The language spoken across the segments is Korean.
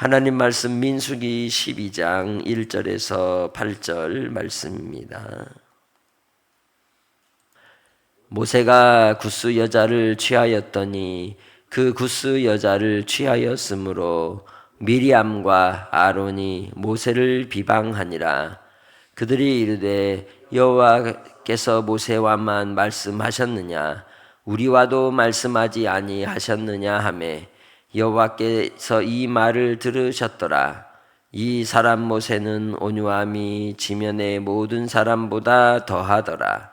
하나님 말씀 민수기 12장 1절에서 8절 말씀입니다. 모세가 구스 여자를 취하였더니 그 구스 여자를 취하였으므로 미리암과 아론이 모세를 비방하니라. 그들이 이르되 여호와께서 모세와만 말씀하셨느냐? 우리와도 말씀하지 아니하셨느냐? 하매 여호와께서 이 말을 들으셨더라. 이 사람 모세는 온유함이 지면의 모든 사람보다 더하더라.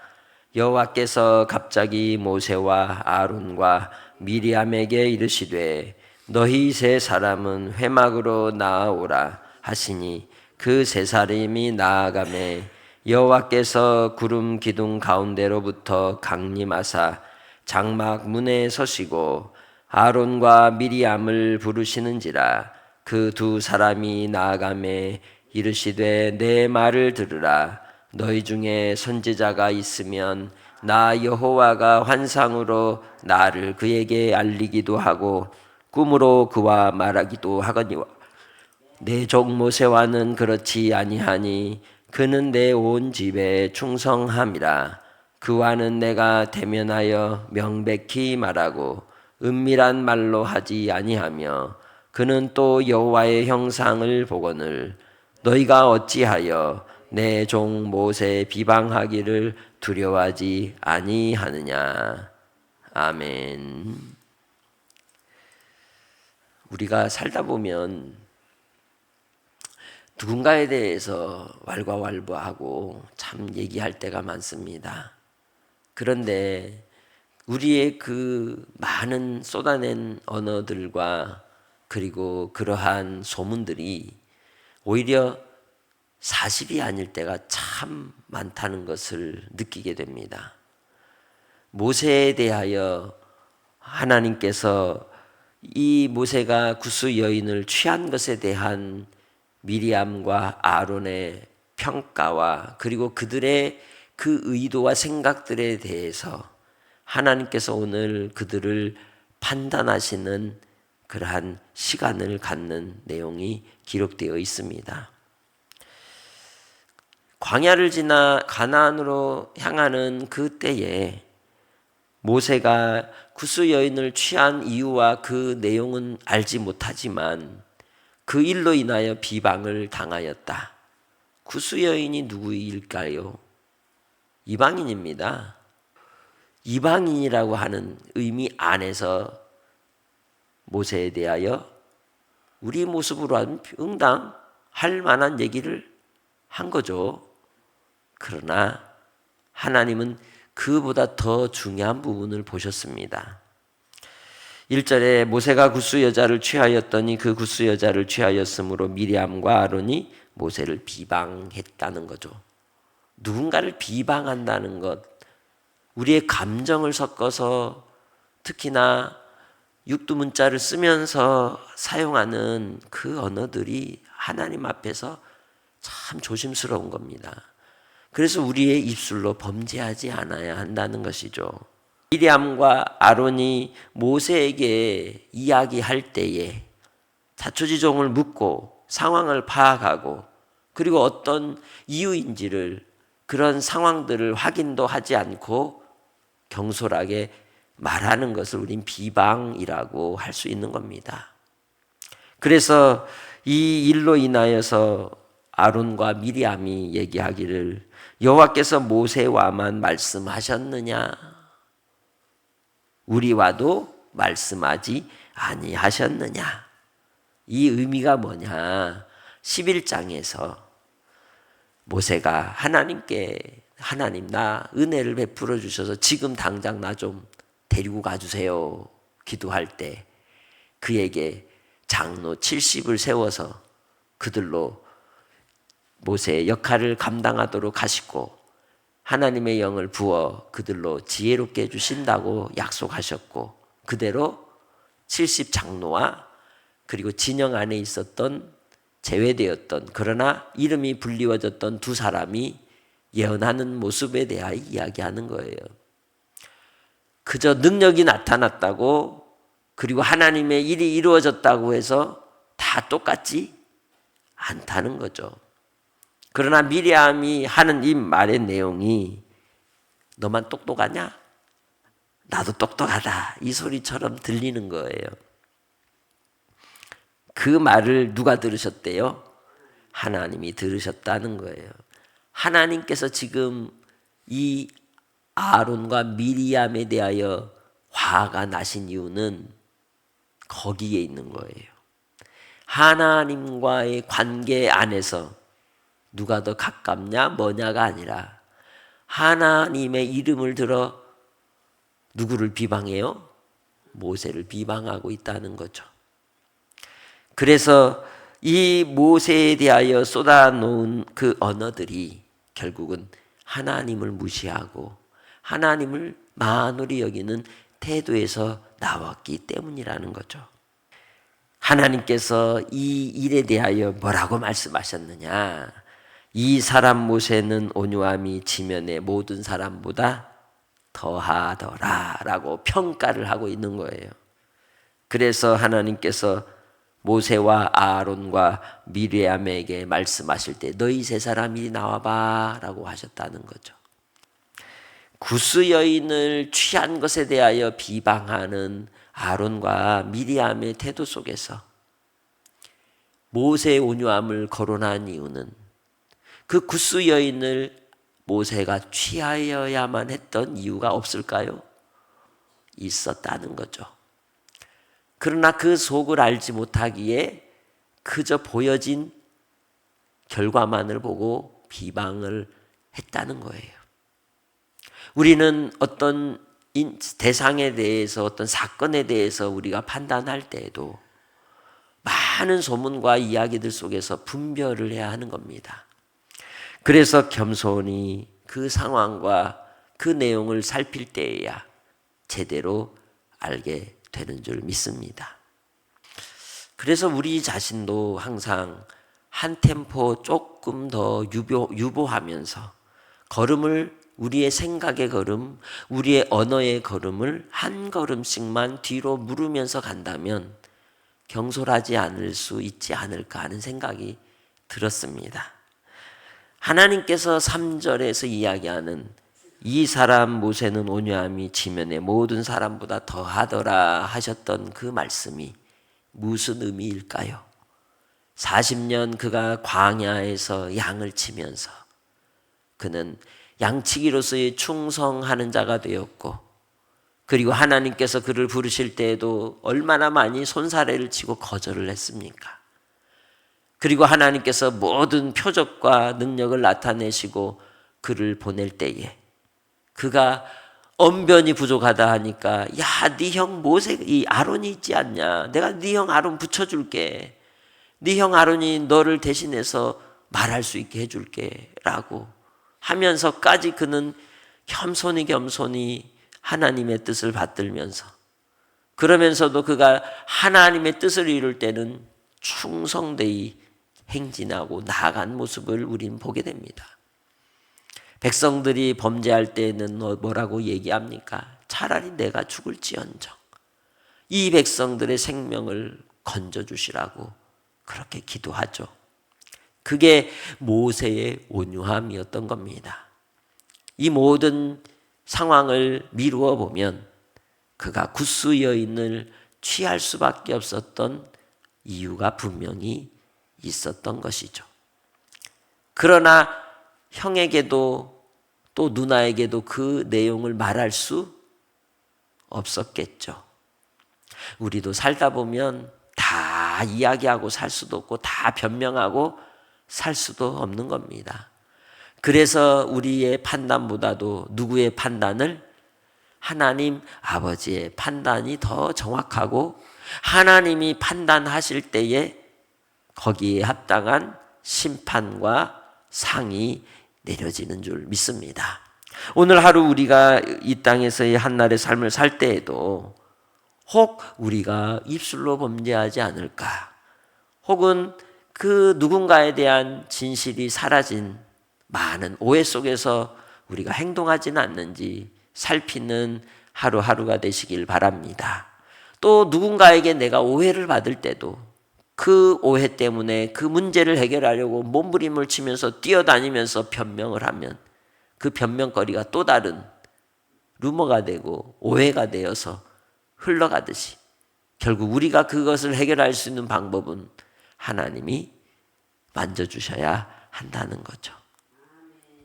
여호와께서 갑자기 모세와 아론과 미리암에게 이르시되 너희 세 사람은 회막으로 나아오라 하시니 그 세 사람이 나아가매 여호와께서 구름 기둥 가운데로부터 강림하사 장막 문에 서시고 아론과 미리암을 부르시는지라 그 두 사람이 나아가매 이르시되 내 말을 들으라. 너희 중에 선지자가 있으면 나 여호와가 환상으로 나를 그에게 알리기도 하고 꿈으로 그와 말하기도 하거니와. 내 종 모세와는 그렇지 아니하니 그는 내 온 집에 충성함이라. 그와는 내가 대면하여 명백히 말하고 은밀한 말로 하지 아니하며 그는 또 여호와의 형상을 보거늘 너희가 어찌하여 내 종 모세 비방하기를 두려워하지 아니하느냐 아멘. 우리가 살다 보면 누군가에 대해서 왈가왈부하고 참 얘기할 때가 많습니다. 그런데 우리의 그 많은 쏟아낸 언어들과 그리고 그러한 소문들이 오히려 사실이 아닐 때가 참 많다는 것을 느끼게 됩니다. 모세에 대하여 하나님께서 이 모세가 구스 여인을 취한 것에 대한 미리암과 아론의 평가와 그리고 그들의 그 의도와 생각들에 대해서 하나님께서 오늘 그들을 판단하시는 그러한 시간을 갖는 내용이 기록되어 있습니다. 광야를 지나 가나안으로 향하는 그 때에 모세가 구스 여인을 취한 이유와 그 내용은 알지 못하지만 그 일로 인하여 비방을 당하였다. 구스 여인이 누구일까요? 이방인입니다. 이방인이라고 하는 의미 안에서 모세에 대하여 우리 모습으로 하면 응당 할 만한 얘기를 한 거죠. 그러나 하나님은 그보다 더 중요한 부분을 보셨습니다. 1절에 모세가 구스 여자를 취하였더니 그 구스 여자를 취하였으므로 미리암과 아론이 모세를 비방했다는 거죠. 누군가를 비방한다는 것, 우리의 감정을 섞어서 특히나 육두문자를 쓰면서 사용하는 그 언어들이 하나님 앞에서 참 조심스러운 겁니다. 그래서 우리의 입술로 범죄하지 않아야 한다는 것이죠. 미리암과 아론이 모세에게 이야기할 때에 자초지종을 묻고 상황을 파악하고 그리고 어떤 이유인지를 그런 상황들을 확인도 하지 않고 경솔하게 말하는 것을 우린 비방이라고 할 수 있는 겁니다. 그래서 이 일로 인하여서 아론과 미리암이 얘기하기를 여호와께서 모세와만 말씀하셨느냐? 우리와도 말씀하지 아니하셨느냐? 이 의미가 뭐냐? 11장에서 모세가 하나님께 하나님 나 은혜를 베풀어 주셔서 지금 당장 나 좀 데리고 가 주세요. 기도할 때 그에게 장로 70을 세워서 그들로 모세의 역할을 감당하도록 하시고 하나님의 영을 부어 그들로 지혜롭게 해주신다고 약속하셨고 그대로 70 장로와 그리고 진영 안에 있었던 제외되었던 그러나 이름이 불리워졌던 두 사람이 예언하는 모습에 대하여 이야기하는 거예요. 그저 능력이 나타났다고 그리고 하나님의 일이 이루어졌다고 해서 다 똑같지 않다는 거죠. 그러나 미리암이 하는 이 말의 내용이 너만 똑똑하냐? 나도 똑똑하다. 이 소리처럼 들리는 거예요. 그 말을 누가 들으셨대요? 하나님이 들으셨다는 거예요. 하나님께서 지금 이 아론과 미리암에 대하여 화가 나신 이유는 거기에 있는 거예요. 하나님과의 관계 안에서 누가 더 가깝냐 뭐냐가 아니라 하나님의 이름을 들어 누구를 비방해요? 모세를 비방하고 있다는 거죠. 그래서 이 모세에 대하여 쏟아놓은 그 언어들이 결국은 하나님을 무시하고 하나님을 만홀히 여기는 태도에서 나왔기 때문이라는 거죠. 하나님께서 이 일에 대하여 뭐라고 말씀하셨느냐? 이 사람 모세는 온유함이 지면의 모든 사람보다 더하더라라고 평가를 하고 있는 거예요. 그래서 하나님께서 모세와 아론과 미리암에게 말씀하실 때 너희 세 사람이 나와봐라고 하셨다는 거죠. 구스 여인을 취한 것에 대하여 비방하는 아론과 미리암의 태도 속에서 모세의 온유함을 거론한 이유는 그 구스 여인을 모세가 취하여야만 했던 이유가 없을까요? 있었다는 거죠. 그러나 그 속을 알지 못하기에 그저 보여진 결과만을 보고 비방을 했다는 거예요. 우리는 어떤 대상에 대해서 어떤 사건에 대해서 우리가 판단할 때에도 많은 소문과 이야기들 속에서 분별을 해야 하는 겁니다. 그래서 겸손히 그 상황과 그 내용을 살필 때에야 제대로 알게 되는 줄 믿습니다. 그래서 우리 자신도 항상 한 템포 조금 더 유보, 유보하면서 걸음을 우리의 생각의 걸음, 우리의 언어의 걸음을 한 걸음씩만 뒤로 물으면서 간다면 경솔하지 않을 수 있지 않을까 하는 생각이 들었습니다. 하나님께서 3절에서 이야기하는 이 사람 모세는 온유함이 지면의 모든 사람보다 더하더라 하셨던 그 말씀이 무슨 의미일까요? 40년 그가 광야에서 양을 치면서 그는 양치기로서의 충성하는 자가 되었고 그리고 하나님께서 그를 부르실 때에도 얼마나 많이 손사래를 치고 거절을 했습니까? 그리고 하나님께서 모든 표적과 능력을 나타내시고 그를 보낼 때에 그가 언변이 부족하다 하니까 야, 네 형 모세 이 아론이 있지 않냐? 내가 네 형 아론 붙여 줄게. 네 형 아론이 너를 대신해서 말할 수 있게 해 줄게라고 하면서까지 그는 겸손히 겸손히 하나님의 뜻을 받들면서 그러면서도 그가 하나님의 뜻을 이룰 때는 충성되이 행진하고 나아간 모습을 우린 보게 됩니다. 백성들이 범죄할 때는 뭐라고 얘기합니까? 차라리 내가 죽을지언정 이 백성들의 생명을 건져 주시라고 그렇게 기도하죠. 그게 모세의 온유함이었던 겁니다. 이 모든 상황을 미루어 보면 그가 구스 여인을 취할 수밖에 없었던 이유가 분명히 있었던 것이죠. 그러나 형에게도 또 누나에게도 그 내용을 말할 수 없었겠죠. 우리도 살다 보면 다 이야기하고 살 수도 없고 다 변명하고 살 수도 없는 겁니다. 그래서 우리의 판단보다도 누구의 판단을 하나님 아버지의 판단이 더 정확하고 하나님이 판단하실 때에 거기에 합당한 심판과 상이 내려지는 줄 믿습니다. 오늘 하루 우리가 이 땅에서의 한날의 삶을 살 때에도 혹 우리가 입술로 범죄하지 않을까? 혹은 그 누군가에 대한 진실이 사라진 많은 오해 속에서 우리가 행동하지는 않는지 살피는 하루하루가 되시길 바랍니다. 또 누군가에게 내가 오해를 받을 때도 그 오해 때문에 그 문제를 해결하려고 몸부림을 치면서 뛰어다니면서 변명을 하면 그 변명거리가 또 다른 루머가 되고 오해가 되어서 흘러가듯이 결국 우리가 그것을 해결할 수 있는 방법은 하나님이 만져주셔야 한다는 거죠.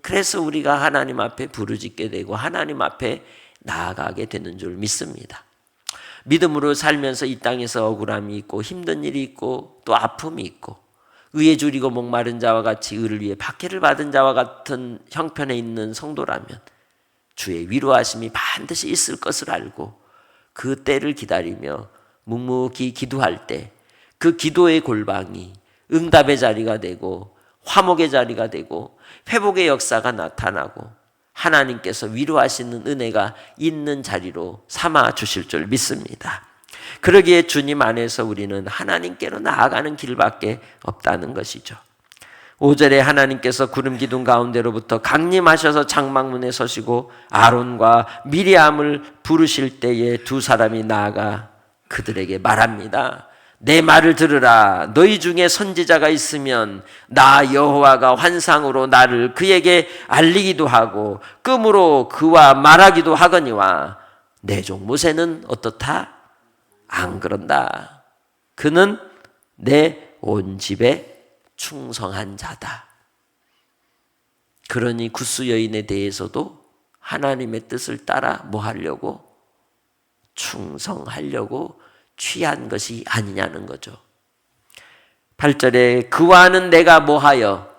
그래서 우리가 하나님 앞에 부르짖게 되고 하나님 앞에 나아가게 되는 줄 믿습니다. 믿음으로 살면서 이 땅에서 억울함이 있고 힘든 일이 있고 또 아픔이 있고 의에 줄이고 목마른 자와 같이 의를 위해 박해를 받은 자와 같은 형편에 있는 성도라면 주의 위로하심이 반드시 있을 것을 알고 그 때를 기다리며 묵묵히 기도할 때 그 기도의 골방이 응답의 자리가 되고 화목의 자리가 되고 회복의 역사가 나타나고 하나님께서 위로하시는 은혜가 있는 자리로 삼아 주실 줄 믿습니다. 그러기에 주님 안에서 우리는 하나님께로 나아가는 길밖에 없다는 것이죠. 5절에 하나님께서 구름 기둥 가운데로부터 강림하셔서 장막문에 서시고 아론과 미리암을 부르실 때에 두 사람이 나아가 그들에게 말합니다. 내 말을 들으라. 너희 중에 선지자가 있으면 나 여호와가 환상으로 나를 그에게 알리기도 하고 끔으로 그와 말하기도 하거니와 내 종 모세는 어떻다? 안 그런다. 그는 내 온 집에 충성한 자다. 그러니 구스 여인에 대해서도 하나님의 뜻을 따라 뭐 하려고 충성하려고 취한 것이 아니냐는 거죠. 8절에 그와는 내가 뭐하여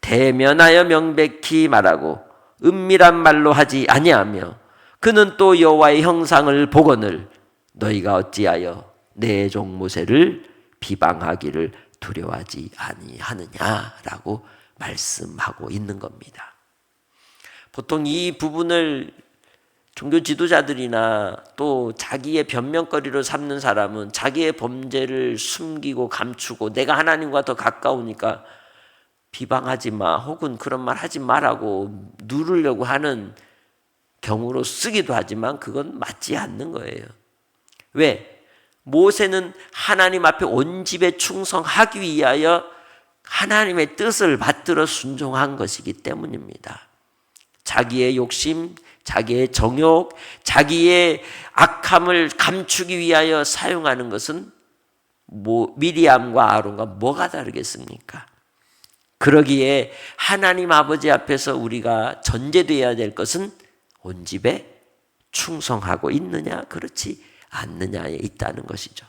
대면하여 명백히 말하고 은밀한 말로 하지 아니하며 그는 또 여호와의 형상을 보거늘 너희가 어찌하여 내 종 모세를 비방하기를 두려워하지 아니하느냐라고 말씀하고 있는 겁니다. 보통 이 부분을 종교 지도자들이나 또 자기의 변명거리로 삼는 사람은 자기의 범죄를 숨기고 감추고 내가 하나님과 더 가까우니까 비방하지 마 혹은 그런 말 하지 말라고 누르려고 하는 경우로 쓰기도 하지만 그건 맞지 않는 거예요. 왜? 모세는 하나님 앞에 온 집에 충성하기 위하여 하나님의 뜻을 받들어 순종한 것이기 때문입니다. 자기의 욕심, 자기의 정욕, 자기의 악함을 감추기 위하여 사용하는 것은 뭐 미리암과 아론과 뭐가 다르겠습니까? 그러기에 하나님 아버지 앞에서 우리가 전제되어야 될 것은 온 집에 충성하고 있느냐 그렇지 않느냐에 있다는 것이죠.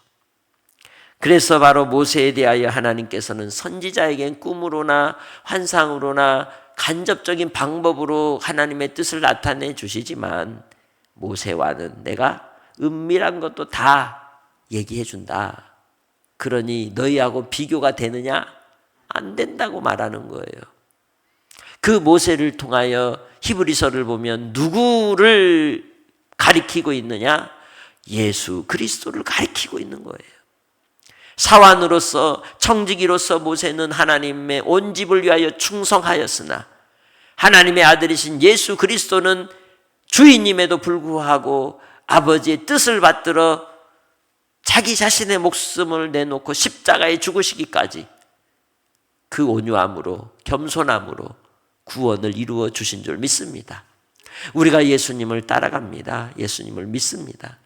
그래서 바로 모세에 대하여 하나님께서는 선지자에겐 꿈으로나 환상으로나 간접적인 방법으로 하나님의 뜻을 나타내 주시지만 모세와는 내가 은밀한 것도 다 얘기해 준다. 그러니 너희하고 비교가 되느냐? 안 된다고 말하는 거예요. 그 모세를 통하여 히브리서를 보면 누구를 가리키고 있느냐? 예수 그리스도를 가리키고 있는 거예요. 사환으로서 청지기로서 모세는 하나님의 온 집을 위하여 충성하였으나 하나님의 아들이신 예수 그리스도는 주인님에도 불구하고 아버지의 뜻을 받들어 자기 자신의 목숨을 내놓고 십자가에 죽으시기까지 그 온유함으로 겸손함으로 구원을 이루어 주신 줄 믿습니다. 우리가 예수님을 따라갑니다. 예수님을 믿습니다.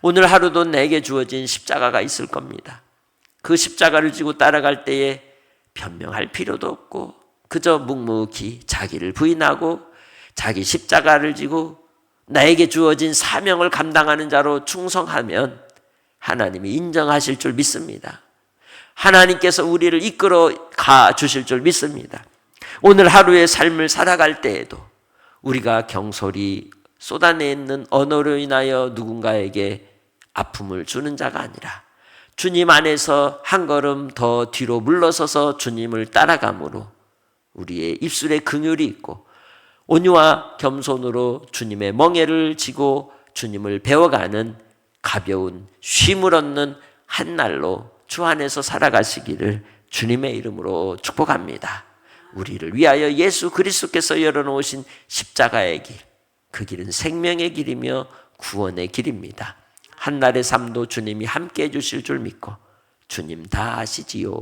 오늘 하루도 내게 주어진 십자가가 있을 겁니다. 그 십자가를 지고 따라갈 때에 변명할 필요도 없고 그저 묵묵히 자기를 부인하고 자기 십자가를 지고 나에게 주어진 사명을 감당하는 자로 충성하면 하나님이 인정하실 줄 믿습니다. 하나님께서 우리를 이끌어 가 주실 줄 믿습니다. 오늘 하루의 삶을 살아갈 때에도 우리가 경솔히 쏟아내는 언어로 인하여 누군가에게 아픔을 주는 자가 아니라 주님 안에서 한 걸음 더 뒤로 물러서서 주님을 따라감으로 우리의 입술에 긍휼이 있고 온유와 겸손으로 주님의 멍에를 지고 주님을 배워가는 가벼운 쉼을 얻는 한 날로 주 안에서 살아가시기를 주님의 이름으로 축복합니다. 우리를 위하여 예수 그리스도께서 열어놓으신 십자가의 길, 그 길은 생명의 길이며 구원의 길입니다. 한날의 삶도 주님이 함께 해주실 줄 믿고 주님 다 아시지요.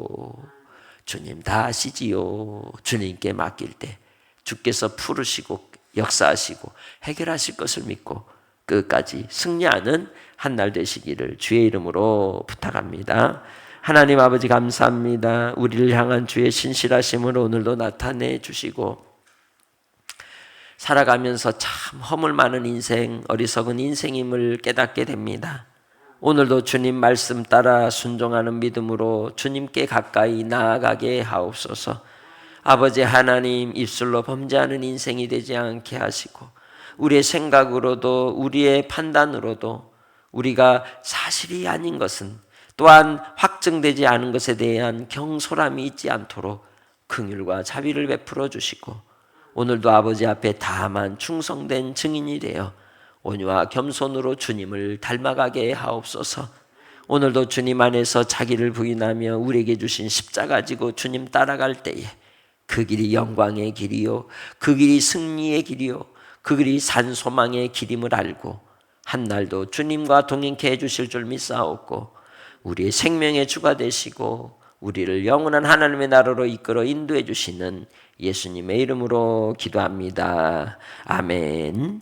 주님 다 아시지요. 주님께 맡길 때 주께서 풀으시고 역사하시고 해결하실 것을 믿고 끝까지 승리하는 한 날 되시기를 주의 이름으로 부탁합니다. 하나님 아버지 감사합니다. 우리를 향한 주의 신실하심을 오늘도 나타내 주시고 살아가면서 참 허물 많은 인생, 어리석은 인생임을 깨닫게 됩니다. 오늘도 주님 말씀 따라 순종하는 믿음으로 주님께 가까이 나아가게 하옵소서. 아버지 하나님 입술로 범죄하는 인생이 되지 않게 하시고 우리의 생각으로도 우리의 판단으로도 우리가 사실이 아닌 것은 또한 확정되지 않은 것에 대한 경솔함이 있지 않도록 긍휼과 자비를 베풀어 주시고 오늘도 아버지 앞에 다만 충성된 증인이 되어 온유와 겸손으로 주님을 닮아가게 하옵소서. 오늘도 주님 안에서 자기를 부인하며 우리에게 주신 십자가 가지고 주님 따라갈 때에 그 길이 영광의 길이요 그 길이 승리의 길이요 그 길이 산소망의 길임을 알고 한 날도 주님과 동행케 해 주실 줄 믿사옵고 우리의 생명의 주가 되시고 우리를 영원한 하나님의 나라로 이끌어 인도해 주시는 예수님의 이름으로 기도합니다. 아멘.